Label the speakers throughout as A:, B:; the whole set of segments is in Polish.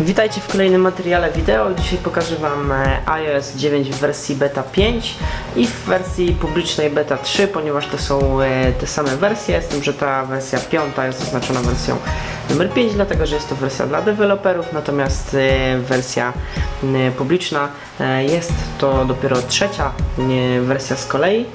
A: Witajcie w kolejnym materiale wideo. Dzisiaj pokażę Wam e, iOS 9 w wersji beta 5 i w wersji publicznej beta 3, ponieważ to są e, te same wersje, z tym, że ta wersja 5 jest oznaczona wersją numer 5, dlatego że jest to wersja dla deweloperów, natomiast e, wersja publiczna jest to dopiero trzecia wersja z kolei.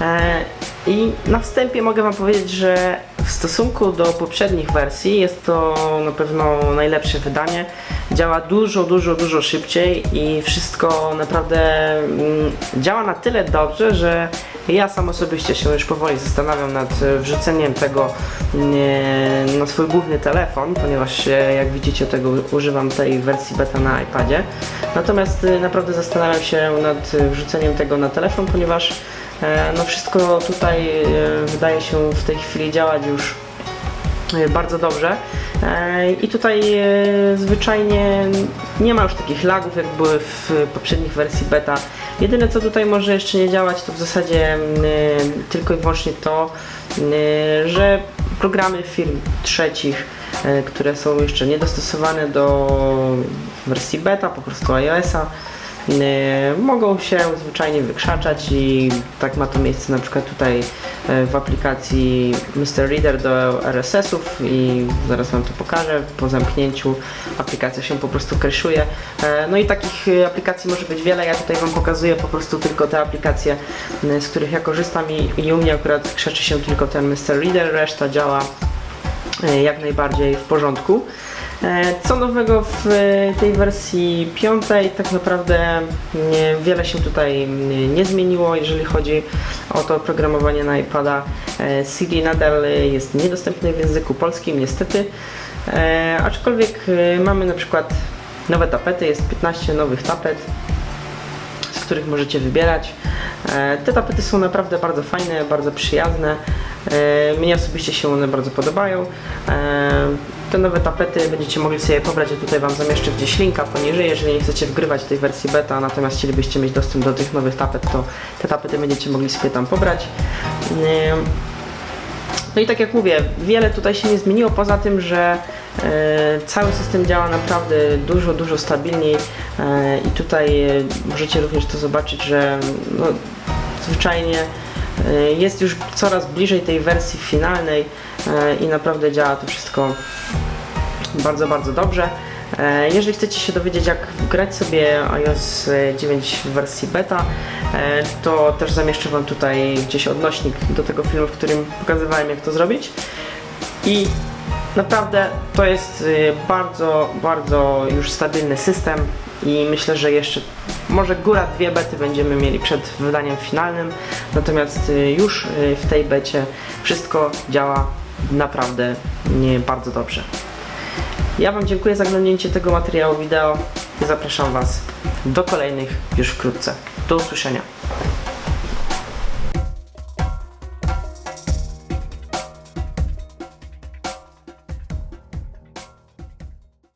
A: E, I na wstępie mogę Wam powiedzieć, że w stosunku do poprzednich wersji jest to na pewno najlepsze wydanie. Działa dużo, dużo, dużo szybciej i wszystko naprawdę mm, działa na tyle dobrze, że ja sam osobiście się już powoli zastanawiam nad e, wrzuceniem tego na swój główny telefon, ponieważ e, jak widzicie tego używam tej wersji beta na iPadzie. Natomiast naprawdę zastanawiam się nad wrzuceniem tego na telefon, ponieważ No wszystko tutaj e, wydaje się w tej chwili działać już e, bardzo dobrze. E, I tutaj e, zwyczajnie nie ma już takich lagów, jak były w poprzednich wersji beta. Jedyne co tutaj może jeszcze nie działać, to w zasadzie e, tylko i wyłącznie to, że programy firm trzecich, e, które są jeszcze niedostosowane do wersji beta, po prostu iOS-a, e, mogą się zwyczajnie wykrzaczać i tak ma to miejsce na przykład tutaj e, w aplikacji Mr. Reader do RSS-ów i zaraz Wam to pokażę. Po zamknięciu aplikacja się po prostu crashuje. E, No i takich e, aplikacji może być wiele. Ja tutaj Wam pokazuję po prostu tylko te aplikacje, z których ja korzystam i, i u mnie akurat krzeczy się tylko ten Mr. Reader, reszta działa e, jak najbardziej w porządku. E, Co nowego w e, tej wersji piątej? Tak naprawdę nie, wiele się tutaj mm, nie zmieniło, jeżeli chodzi o to oprogramowanie na iPada. E, CD nadal jest niedostępny w języku polskim, niestety. E, Aczkolwiek e, mamy na przykład nowe tapety, jest 15 nowych tapet z których możecie wybierać. E, Te tapety są naprawdę bardzo fajne, bardzo przyjazne. E, Mnie osobiście się one bardzo podobają. E, Te nowe tapety będziecie mogli sobie pobrać, ja tutaj Wam zamieszczę gdzieś linka poniżej, jeżeli nie chcecie wgrywać tej wersji beta, natomiast chcielibyście mieć dostęp do tych nowych tapet, to te tapety będziecie mogli sobie tam pobrać. E, no i tak jak mówię, wiele tutaj się nie zmieniło, poza tym, że cały system działa naprawdę dużo, dużo stabilniej i tutaj możecie również to zobaczyć, że no, zwyczajnie jest już coraz bliżej tej wersji finalnej e, i naprawdę działa to wszystko bardzo, bardzo dobrze. E, Jeżeli chcecie się dowiedzieć, jak grać sobie iOS 9 w wersji beta, to też zamieszczę Wam tutaj gdzieś odnośnik do tego filmu, w którym pokazywałem, jak to zrobić. I naprawdę to jest y, bardzo, bardzo już stabilny system i myślę, że jeszcze może góra dwie bety będziemy mieli przed wydaniem finalnym, natomiast y, już y, w tej becie wszystko działa naprawdę bardzo dobrze. Ja Wam dziękuję za oglądnięcie tego materiału wideo i zapraszam Was do kolejnych już wkrótce. Do usłyszenia.